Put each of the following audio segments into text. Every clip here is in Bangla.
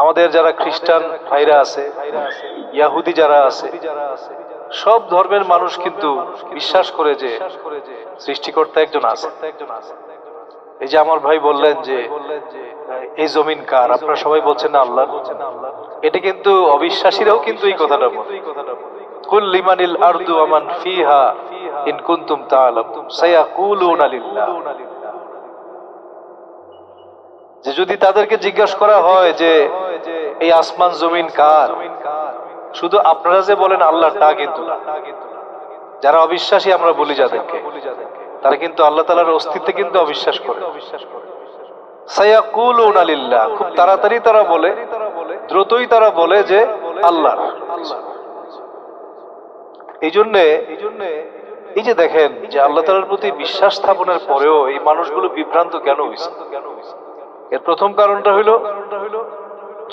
আমাদের যারা খ্রিস্টান ভাইরা আছে, ইয়াহুদি যারা আছে, সব ধর্মের মানুষ কিন্তু বিশ্বাস করে যে সৃষ্টিকর্তা একজন আছে। এই যে আমার ভাই বললেন যে, এই জমিন কার? আপনারা সবাই বলছেন না আল্লাহ। এটা কিন্তু অবিশ্বাসীরাও কিন্তু এই কথাটা বলে। কুল লিমানিল আরদু আমান ফিহা ইন কুনতুম তাআলামুন। সায়াকুলুনা লিল্লাহ। যে যদি তাদেরকে জিজ্ঞাসা করা হয় যে এই আসমান জমিন কার? শুধু আপনারা যে বলেন আল্লাহ তা কিন্তু যারা অবিশ্বাসী আমরা বলি যাদেরকে, তারা কিন্তু আল্লাহ তালার অস্তিত্বে কিন্তু অবিশ্বাস করে। খুব তাড়াতাড়ি তারা বলে, দ্রুতই তারা বলে যে আল্লাহ। এই জন্যে এই যে দেখেন যে আল্লাহ তালার প্রতি বিশ্বাস স্থাপনের পরেও এই মানুষগুলো বিভ্রান্ত কেন হয়েছে এর প্রথম কারণটা হইল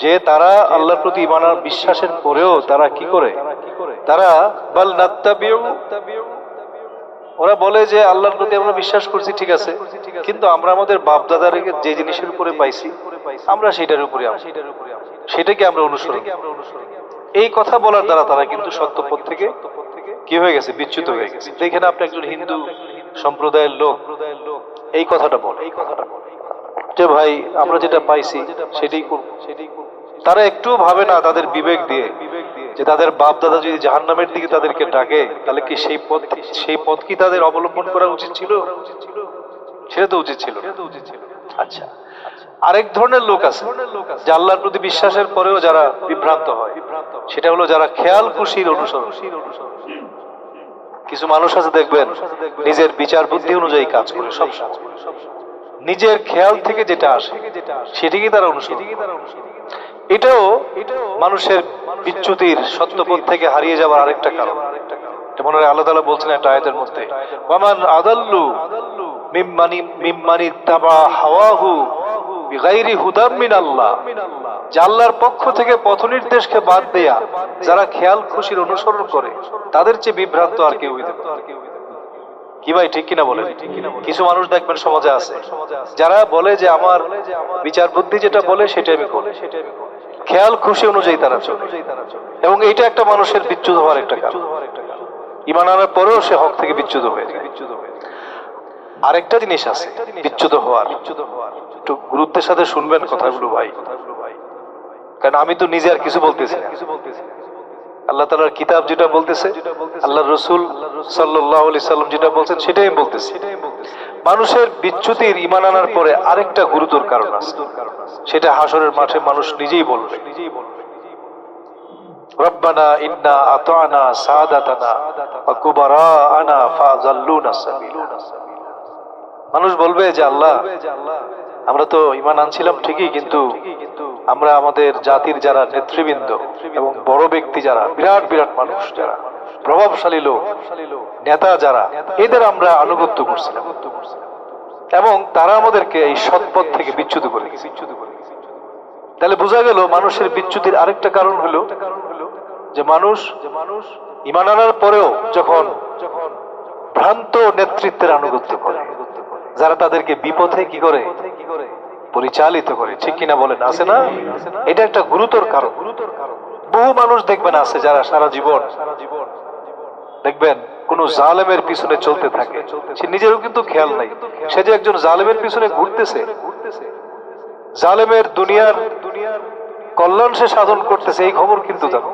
যে তারা আল্লাহর প্রতি ইমানার বিশ্বাসের পরেও তারা কি করে? তারা, বাল ওরা বলে যে আল্লাহর প্রতি আমরা বিশ্বাস করছি, ঠিক আছে। কিন্তু আমরা আমাদের বাপ দাদার যে জিনিসের উপরে পাইছি, আমরা সেটার উপরে। সেটাকে আমরা অনুসরণ এই কথা বলার দ্বারা তারা কিন্তু সত্যপথ থেকে কি হয়ে গেছে? বিচ্যুত হয়ে গেছে। দেখেন আপনি একজন হিন্দু সম্প্রদায়ের লোক এই কথাটা বলে এই কথাটা বলে। যে ভাই, আমরা যেটা পাইছি, সেটাই করব। তারা একটু ভাবে না তাদের বিবেক দিয়ে, যে তাদের বাপ দাদা যদি জাহান্নামের দিকে তাদেরকে ডাকে, তাহলে কি সেই পথ সেই পথ কি তাদের অবলম্বন করা উচিত ছিল? সেটা তো উচিত ছিল আচ্ছা। আরেক ধরনের লোক আছে, যে আল্লাহর প্রতি বিশ্বাসের পরেও যারা বিভ্রান্ত হয়, সেটা হলো যারা খেয়াল খুশির অনুসরণ কিছু মানুষ আছে দেখবেন, নিজের বিচার বুদ্ধি অনুযায়ী কাজ করে, সব নিজের খেয়াল থেকে যেটা আসে সেটিকে তারা অনুসরণ। এটাও মানুষের বিচ্যুতির সত্যপথ থেকে হারিয়ে যাওয়ার আরেকটা কারণ। মনে হয় আল্লাহ তাআলা বলছেন একটা মধ্যে। আদাল্লু মিম্মানি মিম্মানি তাবা হাওয়াহু হুদাম মিন আল্লাহ যে আল্লাহর পক্ষ থেকে পথ নির্দেশকে বাদ দেয়া, যারা খেয়াল খুশির অনুসরণ করে, তাদের চেয়ে বিভ্রান্ত আর কেউ হইতে। কি ভাই, ঠিক কিনা বলেন? কিছু মানুষ দেখবেন সমাজে আছে, যারা বলে যে, আমার বিচার বুদ্ধি যেটা বলে সেটা আমি করি। খেয়াল খুশি অনুযায়ী তারা চলে। এবং এটা একটা মানুষের বিচ্যুত হওয়ার একটা কারণ। ইমান আনার পরেও সে হক থেকে বিচ্যুত হয়ে যায়। আরেকটা জিনিস আছে, বিচ্যুত হওয়ার। একটু গুরুত্বের সাথে শুনবেন কথাগুলো ভাই। কারণ আমি তো নিজে আর কিছু বলতেছি না। আল্লাহ তালার কিতাব যেটা বলতেছে আল্লাহ রসুল সাল্লাহ সাল্লাম যেটা বলছেন, সেটাই বলতেছি। মানুষের বিচ্যুতির ইমান আনার পরে আরেকটা গুরুতর কারণ আছে। সেটা হাসরের মাঠে মানুষ নিজেই বলবে। রব্বানা ইন্না আতানা সাদাতানা ওয়া কুবারাআনা ফাযাল্লুনা মানুষ বলবে যে, আল্লাহ, আমরা তো ইমান আনছিলাম ঠিকই, কিন্তু আমরা আমাদের জাতির যারা নেতৃবৃন্দ এবং বড় ব্যক্তি যারা, বিরাট বিরাট মানুষ যারা প্রভাবশালী লোক, নেতা যারা, এদের আমরা আনুগত্য করছিলাম। এবং তারা আমাদেরকে এই সৎপথ থেকে বিচ্যুত করে। তাহলে বোঝা গেল মানুষের বিচ্যুতির আরেকটা কারণ হলো যে মানুষ ইমান আনার পরেও যখন ভ্রান্ত নেতৃত্বের আনুগত্য করে, যারা তাদেরকে বিপথে কি করে? পরিচালিত করে। ঠিক কিনা বলেন? আছে না? এটা একটা গুরুতর কারণ গুরুতর কারণ। বহু মানুষ দেখবেন আছে যারা সারা জীবন দেখবেন, কোন জালেমের পিছনে চলতে থাকে। সে নিজেরও কিন্তু খেয়াল নাই। সে যে একজন জালেমের পিছনে ঘুরতেছে, জালেমের দুনিয়ার কল্যাণ সে সাধন করতেছে, এই খবর কিন্তু তার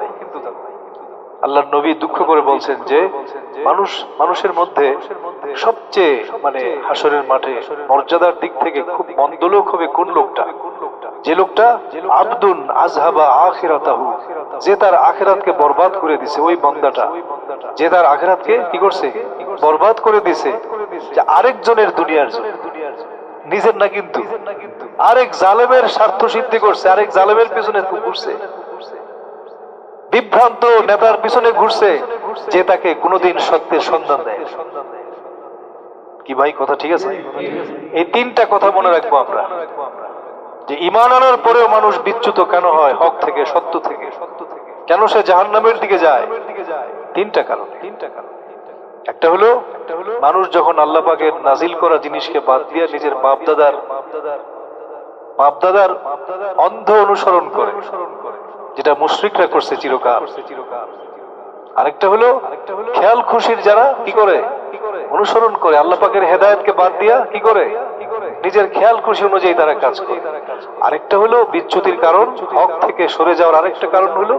আল্লাহ নবী দুঃখ করে বলছেন যে, মানুষ, মানুষের মধ্যে সবচেয়ে মানে হাসরের মাঠে মর্যাদার দিক থেকে খুব মন্দ লোক হবে কোন লোকটা? যে লোকটা আব্দুন আজহাবা আখিরাতাহু, যে তার আখিরাতকে বরবাদ করে দিছে ওই বন্দাটা। যে তার আখিরাতকে কি করছে? বরবাদ করে দিছে। যে আরেকজনের দুনিয়ার জন্য। নিজের না কিন্তু। আরেক জালেমের স্বার্থ সিদ্ধি করছে, আরেক জালেমের পিছনে ঘুরছে। বিভ্রান্ত নেতার পিছনে ঘুরছে, যে তাকে কোনোদিন সত্যের সন্ধান দেয় কি ভাই, কথা ঠিক আছে? এই তিনটা কথা মনে রাখব আমরা। যে ইমান আনার পরেও মানুষ বিচ্যুত কেন হয়? হক থেকে, সত্য থেকে। সত্য থেকে কেন সে জাহান্নামের দিকে যায়? তিনটা কারণ। তিনটা কারণ একটা হলো, মানুষ যখন আল্লাহ পাকের নাজিল করা জিনিসকে বাদ দিয়ে নিজের বাপ দাদার বাপদাদার অন্ধ অনুসরণ করে, যেটা মুশরিকরা করছে চিরকাল। আরেকটা হলো, খেয়াল খুশির যারা কি করে? অনুসরণ করে। আল্লাহ পাকের হেদায়েতকে বাদ দিয়া কি করে? নিজের খেয়াল খুশি অনুযায়ী তারা কাজ করে আরেকটা হলো বিচ্যুতির কারণ হক থেকে সরে যাওয়ার আরেকটা কারণ হলো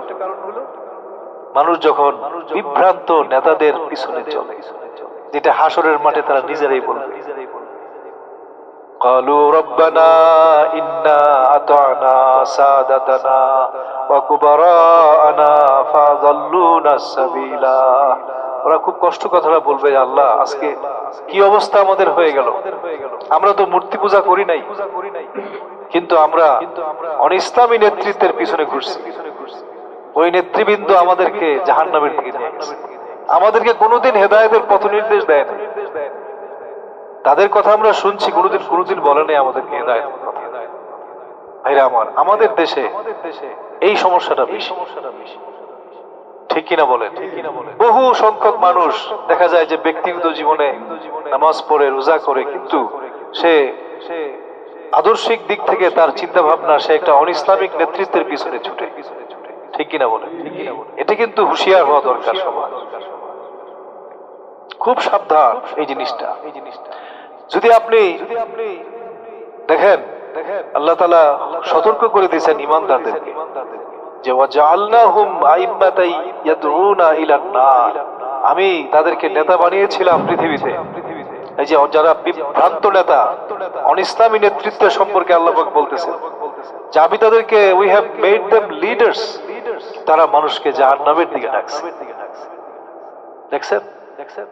মানুষ যখন বিভ্রান্ত নেতাদের পিছনে চলে যেটা হাসরের মাঠে তারা নিজেরাই বলবে قالوا ربنا إنا أطعنا سادتنا وكبراءنا فضلونا السبيلا ওরা খুব কষ্ট কথাটা বলবে আল্লাহ, আজকে কি অবস্থা আমাদের হয়ে গেল? আমরা তো মূর্তি পূজা করি নাই, কিন্তু আমরা অনিসলামী নেতৃত্বের পিছনে ঘুরছি। ওই নেতৃবৃন্দ আমাদেরকে জাহান্নামের দিকে আমাদেরকে কোনোদিন হেদায়েতের পথ নির্দেশ দেয় না তাদের কথা আমরা শুনছি, কোনোদিন কোনোদিন বলে নেই আমাদেরকে হেদায়েত আমার, আমাদের দেশে এই সমস্যাটা বেশি। ঠিক কিনা বলেন? বহু সংখ্যক মানুষ দেখা যায় যে ব্যক্তিগত জীবনে নামাজ পড়ে, রোজা করে, কিন্তু সে আদর্শিক দিক থেকে তার চিন্তা ভাবনা সে একটা অনিসলামিক নেতৃত্বের পিছনে ছুটে। ঠিক কিনা বলেন? এটা কিন্তু হুঁশিয়ার হওয়া দরকার সবার। খুব সাবধান এই জিনিসটা। এই জিনিসটা যদি আপনি যদি আপনি দেখেন দেখেন আল্লাহ তালা সতর্ক করে দিয়েছেন ইমানদারদেরকে। যে আমি তাদেরকে নেতা বানিয়েছিলাম পৃথিবীতে। এই যে যারা বিভ্রান্ত নেতা, অনিসলামী নেতৃত্ব সম্পর্কে আল্লাহ পাক বলতেছেন, যে আমি তাদেরকে we have made them leaders তারা মানুষকে জাহান্নামের দিকে ডাকছে। দেখছেন দেখছেন?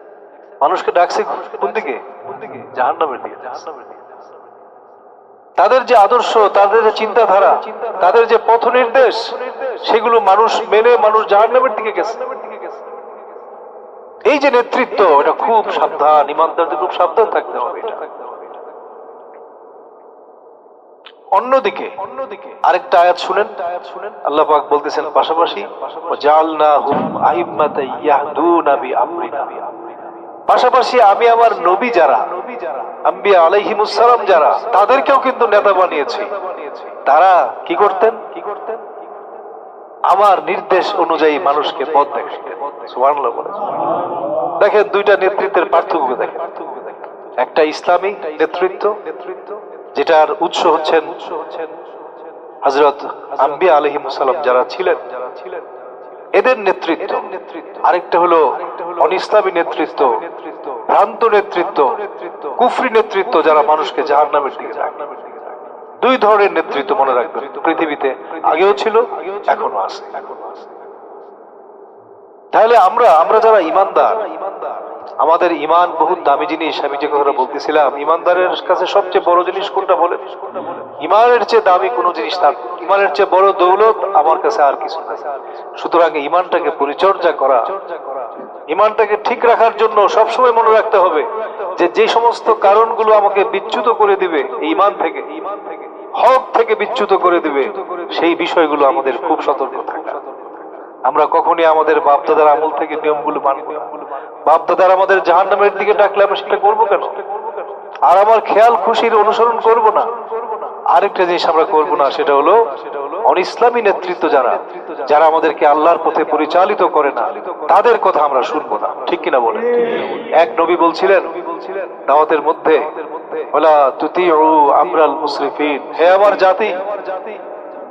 মানুষকে ডাকছে কোন দিকে? জাহান্নামের দিকে। তাদের যে আদর্শ, তাদের যে চিন্তাধারা, তাদের যে পথ নির্দেশ, সেগুলো মানুষ মেনে মানুষ জাহান্নামের দিকে গেছে। এই যে নেতৃত্ব, এটা খুব সাবধান, ইমানদারদের খুব সাবধান থাকতে হবে অন্যদিকে অন্যদিকে, আরেকটা আয়াত শুনেন, আল্লাহ পাক বলতেছেন পাশাপাশি জাআলনাহুম আইম্মাতাই ইয়াহদুনা বিআমরিনা। পাশাপাশি আমি আমার নবী যারা, আম্বিয়া আলাইহিমুসসালাম যারা, তাদেরকেও কিন্তু নেতা বানিয়েছি। তারা কি করতেন? কি করতেন আমার নির্দেশ অনুযায়ী মানুষকে পথ বলে দেখেন, দুইটা নেতৃত্বের পার্থক্য দেখেন। একটা ইসলামী নেতৃত্ব, যেটার উৎস হচ্ছেন হযরত আম্বিয়া আলাইহিমুসসালাম যারা ছিলেন যারা ছিলেন। এদের নেতৃত্ব। আরেকটা হলো অনিস্তাবী নেতৃত্ব ভ্রান্ত নেতৃত্ব কুফরি নেতৃত্ব যারা মানুষকে জাহার নামের দিকে দুই ধরনের নেতৃত্ব মনে রাখবেন। পৃথিবীতে আগেও ছিল এখনও আছে। তাহলে আমরা আমরা যারা ইমানদার আমাদের ইমান বহুত দামি জিনিস, আমি যে কথাটা বলতেছিলাম ইমানদারের কাছে সবচেয়ে বড় জিনিস কোনটা বলে? ইমানের চেয়ে দামি কোনো জিনিস তার ইমানের চেয়ে বড় দৌলত আমার কাছে আর কিছু নাই। সুতরাং ইমানটাকে পরিচর্যা করা ইমানটাকে ঠিক রাখার জন্য সবসময় মনে রাখতে হবে যে যে সমস্ত কারণগুলো আমাকে বিচ্যুত করে দিবে ইমান থেকে, হক থেকে বিচ্যুত করে দিবে, সেই বিষয়গুলো আমাদের খুব সতর্ক থাকা। আমরা কখনই আমাদের বাপদাদার আমল থেকে নিয়মগুলো মানব না। বাপদাদার আমাদের জাহান নামের দিকে ডাকলে আমরা সেটা করব কেন? আর আমার খেয়াল খুশির অনুসরণ করব না। আরেকটা জিনিস আমরা না, সেটা হলো অনিসলামী নেতৃত্ব যারা যারা আমাদেরকে আল্লাহর পথে পরিচালিত করে না, তাদের কথা আমরা শুনব না। ঠিক কিনা বলে এক নবী বলছিলেন, দাওয়াতের মধ্যে তুতি আমরাল মুসরিফিন। হে আমার জাতি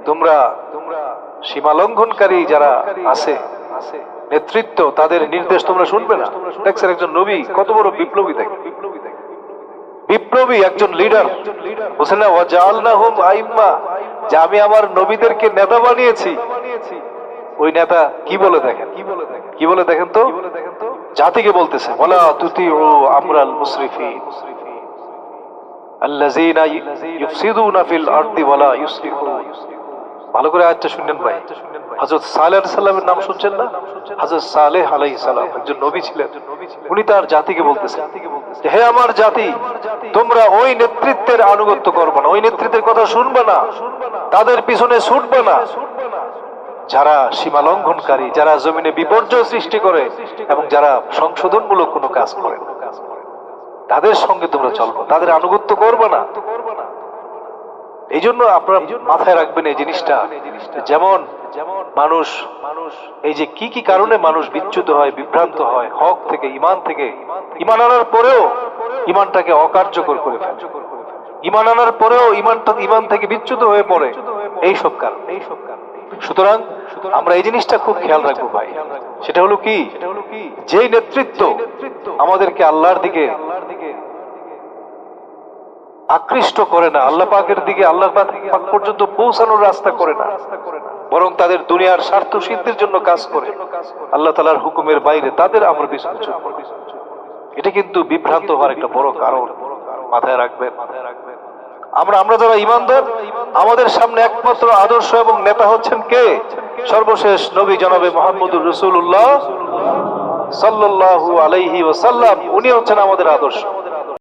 তোমরা তোমরা সীমা লঙ্ঘনকারী যারা আছে নেতৃত্ব, তাদের নির্দেশ তোমরা শুনবে না। দেখছেন একজন নবী, কত বড় বিপ্লবী দেখে। বিপ্লবী একজন লিডার আইম্মা, যে আমি আমার নবীদেরকে নেতা বানিয়েছি। ওই নেতা কি বলে দেখেন? কি বলে দেখেন বলে তো? জাতিকে বলতেছে, ওয়ালা তুতিউ আমরাল মুসরিফিন। আল্লাযীনা ইউফসিদুনা ফিল আরদি ভালো করে আয়াতটা শুনলেন ভাই। আলাইহিস সালামের নাম শুনছেন না? হযরত সালেহ আলাইহিস সালাম একজন নবী ছিলেন। উনি তার জাতিকে বলতেছেন হে আমার জাতি, তোমরা ওই নেতৃত্বের আনুগত্য করবে না। ওই নেতৃত্বের কথা শুনবে না। তাদের পিছনে ছুটবে না। যারা সীমা লঙ্ঘনকারী যারা জমিনে বিপর্যয় সৃষ্টি করে এবং যারা সংশোধনমূলক কোনো কাজ করে। তাদের সঙ্গে তোমরা চলবে তাদের আনুগত্য করবে না। এই জন্য আপনারা মাথায় রাখবেন এই জিনিসটা, যেমন মানুষ মানুষ এই যে কি কি কারণে মানুষ বিচ্যুত হয়, বিভ্রান্ত হয়, হক থেকে, ইমান থেকে, ইমান আনার পরেও ইমানটাকে অকার্যকর করে ইমান আনার পরেও ইমানটা ইমান থেকে বিচ্যুত হয়ে পড়ে এই সব কারণ এই সব কারণ। সুতরাং আমরা এই জিনিসটা খুব খেয়াল রাখব ভাই। সেটা হলো কি? যেই নেতৃত্ব আমাদেরকে আল্লাহর দিকে আকৃষ্ট করে না, আল্লাহ পাকের দিকে আল্লাহ পাক পর্যন্ত পৌঁছানোর রাস্তা করে না, বরং তাদের দুনিয়ার স্বার্থ সিদ্ধির জন্য কাজ করে। আল্লাহ তালার হুকুমের বাইরে তাদের আমরা পিছনে এটা কিন্তু বিভ্রান্ত হওয়ার একটা বড় কারণ। মাথায় রাখবেন। আমরা আমরা যারা ইমানদার আমাদের সামনে একমাত্র আদর্শ এবং নেতা হচ্ছেন কে? সর্বশেষ নবী জনাবে মোহাম্মদুর রসুল্লাহ সাল্লাল্লাহু আলাইহি ওয়াসাল্লাম। উনি হচ্ছেন আমাদের আদর্শ।